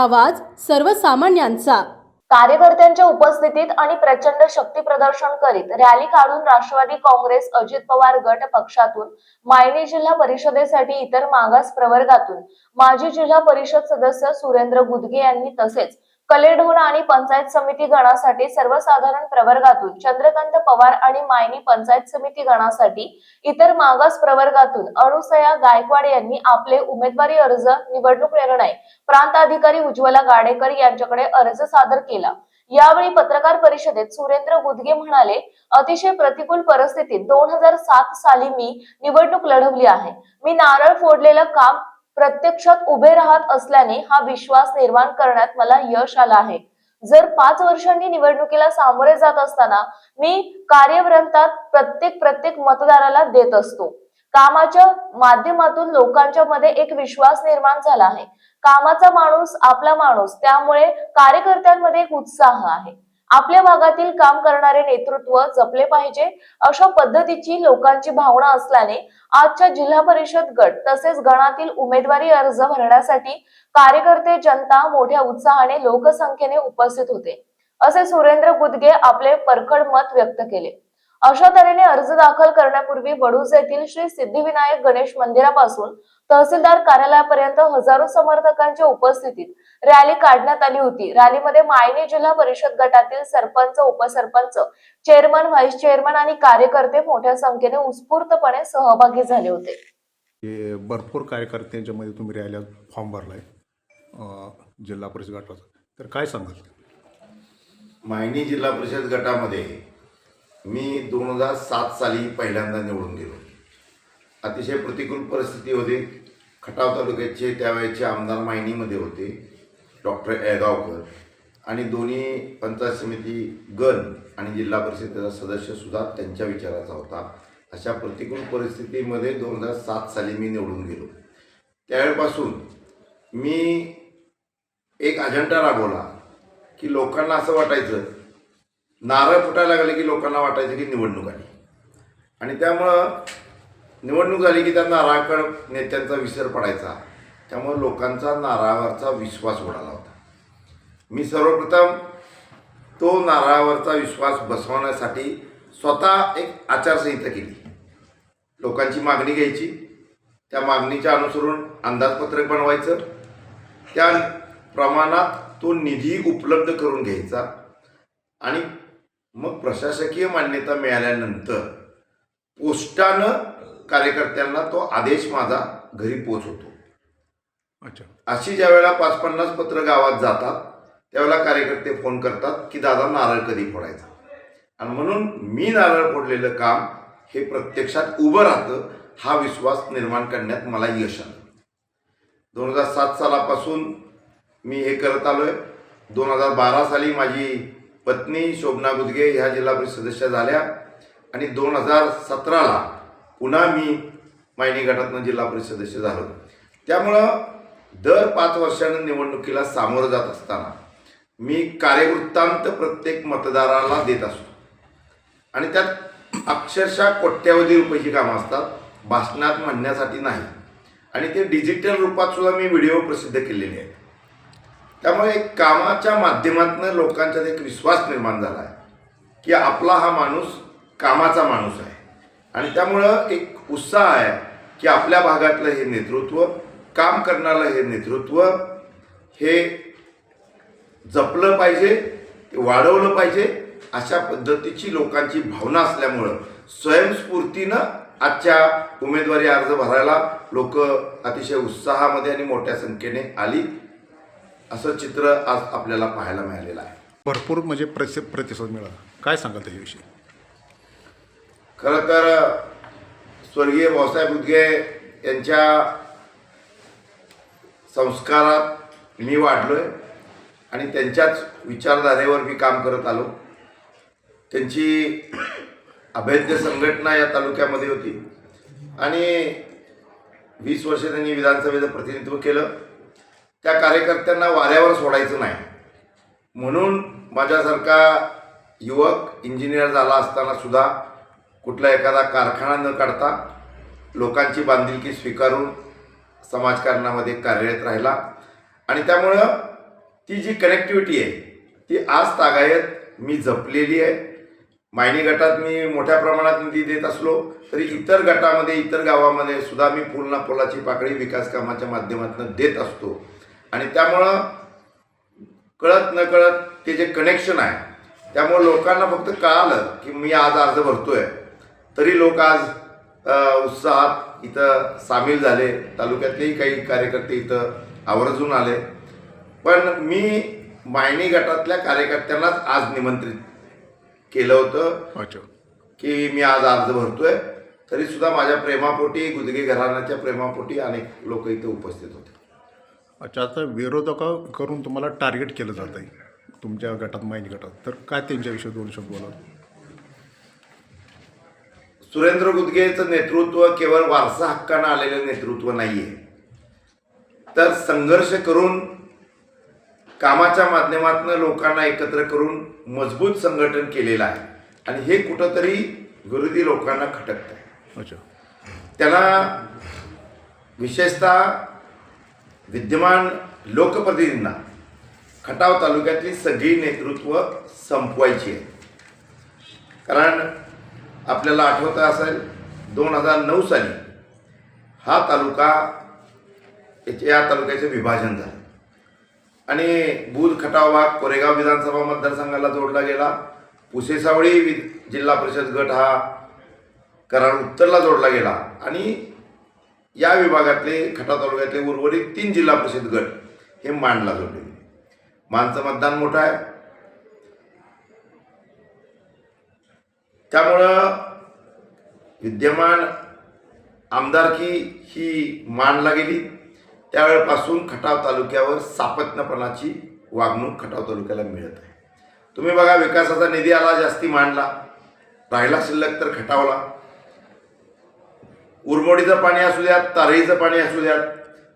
आवाज सर्वसामान्यांचा. कार्यकर्त्यांच्या उपस्थितीत आणि प्रचंड शक्ती प्रदर्शन करीत रॅली काढून राष्ट्रवादी काँग्रेस अजित पवार गट पक्षातून मायनी जिल्हा परिषदेसाठी इतर मागास प्रवर्गातून माजी जिल्हा परिषद सदस्य सुरेंद्र गुदगे यांनी तसेच कलेढोणा आणि पंचायत समिती गणासाठी सर्वसाधारण प्रवर्गातून चंद्रकांत पवार आणि मायनी पंचायत समिती गणासाठी इतर मागास प्रवर्गातून अनुसया गायकवाड यांनी आपले उमेदवारी अर्ज निवडणूक निर्णय प्रांत अधिकारी उज्ज्वला गाडेकर यांच्याकडे अर्ज सादर केला. यावेळी पत्रकार परिषदेत सुरेंद्र गुदगे म्हणाले अतिशय प्रतिकूल परिस्थितीत दोन हजार सात साली मी निवडणूक लढवली आहे. मी नारळ फोडलेलं काम प्रत्यक्षात उभे राहत असल्याने हा विश्वास निर्माण करण्यात मला यश आलं आहे. जर पाच वर्षांनी निवडणुकीला सामोरे जात असताना मी कार्यव्रंतात प्रत्येक प्रत्येक मतदाराला देत असतो. कामाच्या माध्यमातून लोकांच्या मध्ये एक विश्वास निर्माण झाला आहे. कामाचा माणूस आपला माणूस त्यामुळे कार्यकर्त्यांमध्ये एक उत्साह आहे. आपल्या भागातील काम करणारे नेतृत्व जपले पाहिजे अशा पद्धतीची लोकांची भावना असल्याने आजच्या जिल्हा परिषद गट तसेच गणातील उमेदवारी अर्ज भरण्यासाठी कार्यकर्ते जनता मोठ्या उत्साहाने लोकसंख्येने उपस्थित होते. असे सुरेंद्र गुदगे आपले परखड मत व्यक्त केले. अशा तऱ्हेने अर्ज दाखल करण्यापूर्वी बडूज येथील श्री सिद्धिविनायक गणेश मंदिरापासून तहसीलदार कार्यालयापर्यंत हजारो समर्थकांच्या उपस्थितीत रॅली काढण्यात आली होती. रॅलीमध्ये मायनी जिल्हा परिषद गटातील सरपंच उपसरपंच चेअरमन व्हाईस चेअरमन आणि कार्यकर्ते मोठ्या संख्येने उत्स्फूर्तपणे सहभागी झाले होते. हे भरपूर कार्यकर्त्यांच्या मध्ये तुम्ही रॅल्या फॉर्म भरला आहे जिल्हा परिषद गटाचा. तर काय सांगाल? मायनी जिल्हा परिषद गटामध्ये मी दोन हजार सात साली पहिल्यांदा निवडून गेलो. अतिशय प्रतिकूल परिस्थिती होती. खटाव तालुक्याचे त्यावेळेचे आमदार मायनीमध्ये होते डॉक्टर एळगावकर आणि दोन्ही पंचायत समिती गण आणि जिल्हा परिषदेचा सदस्यसुद्धा त्यांच्या विचाराचा होता. अशा प्रतिकूल परिस्थितीमध्ये दोन हजार सात साली मी निवडून गेलो. त्यावेळेपासून मी एक अजेंडा राबवला की लोकांना असं वाटायचं नारळ फुटायला लागले की लोकांना वाटायचं की निवडणूक आली. आणि त्यामुळं निवडणूक झाली की त्या नाराळकड नेत्यांचा विसर पडायचा. त्यामुळं लोकांचा नारावरचा विश्वास उडाला होता. मी सर्वप्रथम तो नारावरचा विश्वास बसवण्यासाठी स्वतः एक आचारसंहिता केली. लोकांची मागणी घ्यायची. त्या मागणीच्या अनुसरून अंदाजपत्रक बनवायचं. त्या प्रमाणात तो निधी उपलब्ध करून घ्यायचा. आणि मग प्रशासकीय मान्यता मिळाल्यानंतर पोस्टानं कार्यकर्त्यांना तो आदेश माझा घरी पोचवतो अच्छा. अशी ज्या वेळेला पाच पन्नास पत्र गावात जातात त्यावेळेला कार्यकर्ते फोन करतात की दादा नारळ कधी फोडायचा? आणि म्हणून मी नारळ फोडलेलं काम हे प्रत्यक्षात उभं राहतं हा विश्वास निर्माण करण्यात मला यश आलं. दोन हजार सात सालापासून मी हे करत आलो आहे दोन हजार बारा साली माझी पत्नी शोभना गुदगे ह्या जिल्हा परिषद सदस्य झाल्या आणि दोन हजार सतराला पुन्हा मी मायनी गटातनं जिल्हा परिषद सदस्य झालो. त्यामुळं दर पाच वर्षानं निवडणुकीला सामोरं जात असताना मी कार्यवृत्तांत प्रत्येक मतदाराला देत असतो. आणि त्यात अक्षरशः कोट्यावधी रुपयाची कामं असतात भाषणात म्हणण्यासाठी नाही. आणि ते डिजिटल रूपात सुद्धा मी व्हिडिओ प्रसिद्ध केलेले आहेत. त्यामुळे कामाच्या माध्यमातून लोकांच्यात एक विश्वास निर्माण झाला आहे की आपला हा माणूस कामाचा माणूस आहे. आणि त्यामुळं एक उत्साह आहे की आपल्या भागातलं हे नेतृत्व काम करणारं हे नेतृत्व हे जपलं पाहिजे वाढवलं पाहिजे अशा पद्धतीची लोकांची भावना असल्यामुळं स्वयंस्फूर्तीनं आजच्या उमेदवारी अर्ज भरायला लोक अतिशय उत्साहामध्ये आणि मोठ्या संख्येने आली. असं चित्र आज आपल्याला पाहायला मिळालेलं आहे. भरपूर म्हणजे प्रति प्रतिसाद मिळाला. काय सांगाल त्याच्याविषयी? खरं तर स्वर्गीय भाऊसाहेब उदगे यांच्या संस्कारात मी वाढलो आहे आणि त्यांच्याच विचारधारेवर मी काम करत आलो. त्यांची अभेद्य संघटना या तालुक्यामध्ये होती. आणि वीस वर्ष त्यांनी विधानसभेचं प्रतिनिधित्व केलं. त्या कार्यकर्त्यांना वाऱ्यावर सोडायचं नाही. म्हणून माझ्यासारखा युवक इंजिनियर झाला असताना सुद्धा कुठला एखादा कारखाना न काढता लोकांची बांधिलकी स्वीकारून समाजकारणामध्ये कार्यरत राहिला. आणि त्यामुळं ती जी कनेक्टिव्हिटी आहे ती आज तागायत मी जपलेली आहे. मायनी गटात मी मोठ्या प्रमाणात निधी देत असलो तरी इतर गटामध्ये इतर गावामध्ये सुद्धा मी पूल पोलाची पाकळी विकास कामाच्या माध्यमातून देत असतो. आणि त्यामुळं कळत न कळत ते जे कनेक्शन आहे त्यामुळं लोकांना फक्त कळालं की मी आज अर्ज भरतोय. तरी लोक आज उत्साहात इथं सामील झाले. तालुक्यातलेही काही कार्यकर्ते इथं आवर्जून आले. पण मी मायनी गटातल्या कार्यकर्त्यांनाच आज निमंत्रित केलं होतं की मी आज अर्ज भरतोय. तरी सुद्धा माझ्या प्रेमापोटी गुदगे घराण्याच्या प्रेमापोटी अनेक लोक इथे उपस्थित होते. अच्छा आता विरोधक करून तुम्हाला टार्गेट केलं जात आहे तुमच्या गटात माहिती गटात. तर काय त्यांच्याविषयी दोन शब्द बोला सुरेंद्र गुदगेचं नेतृत्व केवळ वारसा हक्कानं आलेलं नेतृत्व नाहीये. तर संघर्ष करून कामाच्या माध्यमातून लोकांना एकत्र करून मजबूत संघटन केलेलं आहे. आणि हे कुठंतरी विरोधी लोकांना खटकत आहे त्यांना विशेषतः विद्यमान लोकप्रतिनिधींना खटाव तालुक्यातली सगळी नेतृत्व संपवायची आहे. कारण आपल्याला आठवत असेल दोन हजार नऊ साली हा तालुका या तालुक्याचे विभाजन झालं. आणि बुध खटाव भाग कोरेगाव विधानसभा मतदारसंघाला जोडला गेला. पुसेसावळी वि जिल्हा परिषद गट हा कराड उत्तरला जोडला गेला. आणि या विभागातले खटाव तालुक्यातले उर्वरित तीन जिल्हा परिषद गट हे मांडला जोडले मानचं मतदान मोठं आहे. त्यामुळं विद्यमान आमदारकी ही मांडला गेली त्यावेळेपासून खटाव तालुक्यावर सापत्नपणाची वागणूक खटाव तालुक्याला मिळत आहे. तुम्ही बघा विकासाचा निधी आला जास्ती मांडला. राहिला शिल्लक तर खटावला. उरमोडीचं पाणी असू द्यात तारईचं पाणी असू द्यात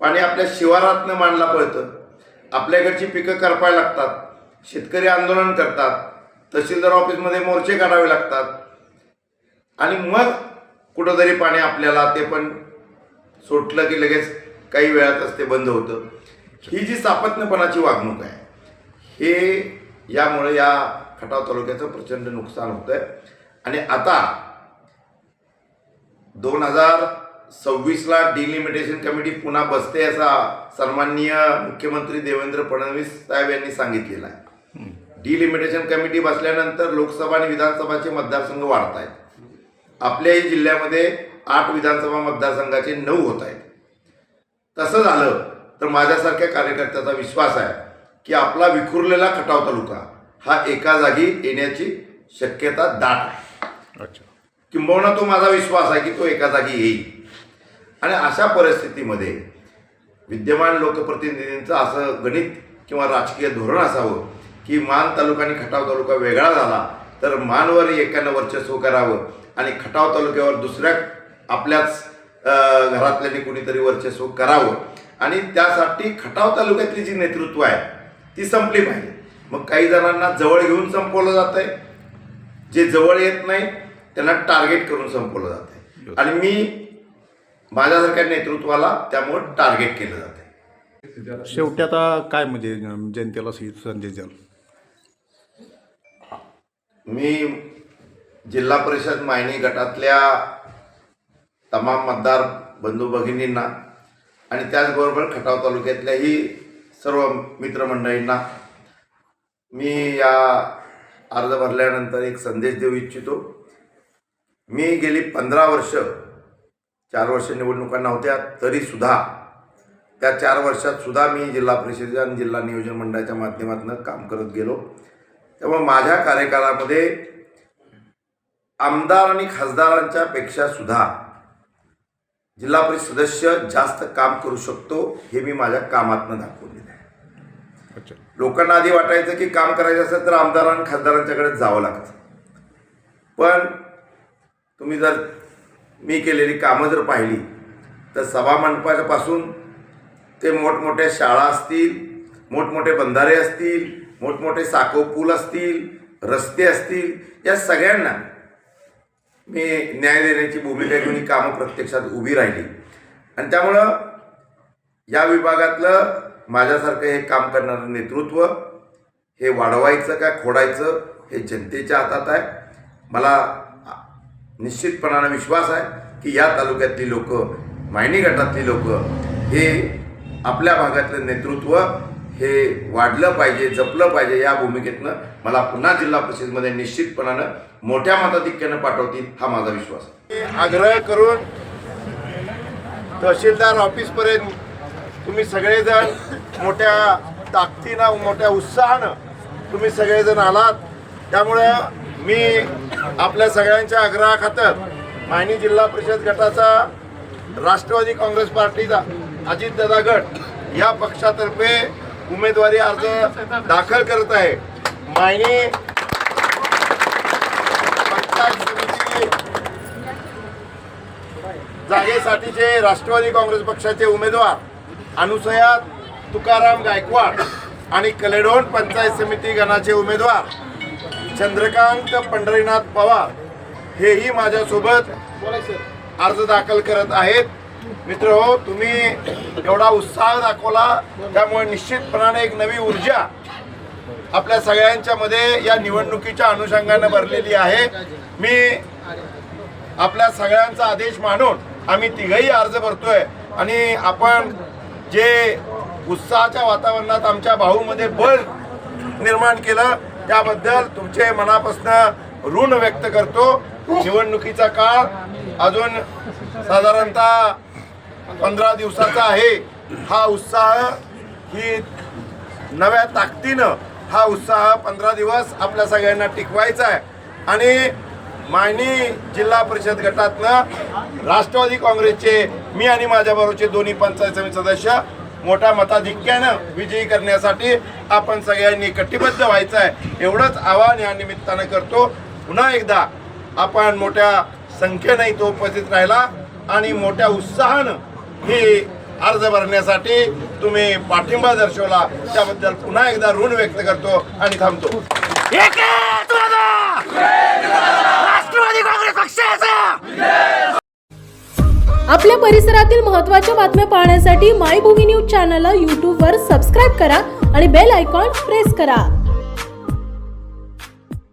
पाणी आपल्या शिवारातनं मांडला पळतं. आपल्याकडची पिकं करपाय लागतात. शेतकरी आंदोलन करतात. तहसीलदार ऑफिसमध्ये मोर्चे काढावे लागतात. आणि मग कुठंतरी पाणी आपल्याला ते पण सोडलं की लगेच काही वेळातच ते बंद होतं. ही जी सापत्नपणाची वागणूक आहे हे यामुळे या खटाव तालुक्याचं प्रचंड नुकसान होतं आहे आणि आता दोन हजार सव्वीसला डिलिमिटेशन कमिटी पुन्हा बसते असा सन्माननीय मुख्यमंत्री देवेंद्र फडणवीस साहेब यांनी सांगितलेला आहे. डिलिमिटेशन कमिटी बसल्यानंतर लोकसभा आणि विधानसभाचे मतदारसंघ वाढत आहेत आपल्याही जिल्ह्यामध्ये आठ विधानसभा मतदारसंघाचे नऊ होत आहेत. तसं झालं तर माझ्यासारख्या कार्यकर्त्याचा विश्वास आहे की आपला विखुरलेला खटाव तालुका हा एका जागी येण्याची शक्यता दाट आहे. अच्छा. किंबहुना तो माझा विश्वास आहे की तो एका जागी येईल. आणि अशा परिस्थितीमध्ये विद्यमान लोकप्रतिनिधींचं असं गणित किंवा राजकीय धोरण असावं की मान तालुका आणि खटाव तालुका वेगळा झाला तर मानवर एकानं वर्चस्व करावं आणि खटाव तालुक्यावर दुसऱ्या आपल्याच घरातल्याने घरातल्यानी कुणीतरी वर्चस्व करावं. आणि त्यासाठी खटाव तालुक्यातली जी नेतृत्व आहे ती संपली पाहिजे. मग काही जणांना जवळ घेऊन संपवलं जात आहे जे जवळ येत नाही त्यांना टार्गेट करून संपवलं जाते आणि मी माझ्यासारख्या नेतृत्वाला त्यामुळं टार्गेट केलं जाते शेवटी आता काय म्हणजे जनतेला संदेश द्याल? मी जिल्हा परिषद मायनी गटातल्या तमाम मतदार बंधू भगिनींना आणि त्याचबरोबर खटाव तालुक्यातल्याही सर्व मित्रमंडळींना मी या अर्ज भरल्यानंतर एक संदेश देऊ इच्छितो. मी गेली पंधरा वर्ष चार वर्ष निवडणुका नव्हत्या तरीसुद्धा त्या चार वर्षात सुद्धा मी जिल्हा परिषद आणि जिल्हा नियोजन मंडळाच्या माध्यमातून काम करत गेलो. त्यामुळे माझ्या कार्यकाळामध्ये आमदार आणि खासदारांच्या पेक्षा सुद्धा जिल्हा परिषद सदस्य जास्त काम करू शकतो हे मी माझ्या कामातनं दाखवलेलं आहे. अच्छा. लोकांना आधी वाटायचं की काम करायचं असेल तर आमदार आणि खासदारांच्याकडे जावं लागतं. पण तुम्ही जर मी केलेली कामं जर पाहिली तर सभामंडपापासून ते मोठमोठ्या शाळा असतील मोठमोठे बंधारे असतील मोठमोठे साखो पूल असतील रस्ते असतील या सगळ्यांना मी न्याय देण्याची भूमिका घेऊन ही कामं प्रत्यक्षात उभी राहिली. आणि त्यामुळं या विभागातलं माझ्यासारखं हे काम करणारं नेतृत्व हे वाढवायचं का खोडायचं हे जनतेच्या हातात आहे. मला निश्चितपणानं विश्वास आहे की या तालुक्यातली लोक मायनी गटातली लोक हे आपल्या भागातलं नेतृत्व हे वाढलं पाहिजे जपलं पाहिजे या भूमिकेतनं मला पुन्हा जिल्हा परिषदमध्ये निश्चितपणानं मोठ्या मताधिक्यानं पाठवतील हा माझा विश्वास आहे. आग्रह करून तहसीलदार ऑफिसपर्यंत तुम्ही सगळेजण मोठ्या ताकदीनं मोठ्या उत्साहानं तुम्ही सगळेजण आलात. त्यामुळं मी आपल्या सगळ्यांच्या आग्रहाखातर मायनी जिल्हा परिषद गटाचा राष्ट्रवादी काँग्रेस पार्टीचा अजितदादा गट या पक्षातर्फे उमेदवारी अर्ज दाखल करत आहे. मायनी पंचायत समिती जागेसाठीचे राष्ट्रवादी काँग्रेस पक्षाचे उमेदवार अनुसया तुकाराम गायकवाड आणि कलेडोन पंचायत समिती गणाचे उमेदवार चंद्रकांत पंढरीनाथ पवार हेही माझ्यासोबत अर्ज दाखल करत आहेत. मित्र हो तुम्ही एवढा उत्साह दाखवला त्यामुळे निश्चितपणाने एक नवी ऊर्जा आपल्या सगळ्यांच्या मध्ये या निवडणुकीच्या अनुषंगानं भरलेली आहे. मी आपल्या सगळ्यांचा आदेश मानून आम्ही तिघही अर्ज भरतोय आणि आपण जे उत्साहाच्या वातावरणात आमच्या भाऊमध्ये बळ निर्माण केलं त्याबद्दल तुमचे मनापासून ऋण व्यक्त करतो. निवडणुकीचा काळ अजून साधारणतः पंधरा दिवसाचा आहे. हा उत्साह ही नव्या ताकदीनं हा उत्साह पंधरा दिवस आपल्या सगळ्यांना टिकवायचा आहे. आणि मायनी जिल्हा परिषद गटातनं राष्ट्रवादी काँग्रेसचे मी आणि माझ्याबरोबरचे दोन्ही पंचायत समिती सदस्य मोठ्या मताधिक्यानं विजयी करण्यासाठी आपण सगळ्यांनी कटिबद्ध व्हायचं आहे. एवढंच आवाहन या निमित्तानं करतो. पुन्हा एकदा आपण मोठ्या संख्येनं इथं उपस्थित राहिला आणि मोठ्या उत्साहानं ही अर्ज भरण्यासाठी तुम्ही पाठिंबा दर्शवला. त्याबद्दल पुन्हा एकदा ऋण व्यक्त करतो आणि थांबतो. राष्ट्रवादी काँग्रेस पक्षाचा! आपल्या परिसरातील महत्त्वाच्या बातम्या पाहण्यासाठी मायभूमी न्यूज चॅनलला यूट्यूबवर सबस्क्राईब करा आणि बेल आयकॉन प्रेस करा.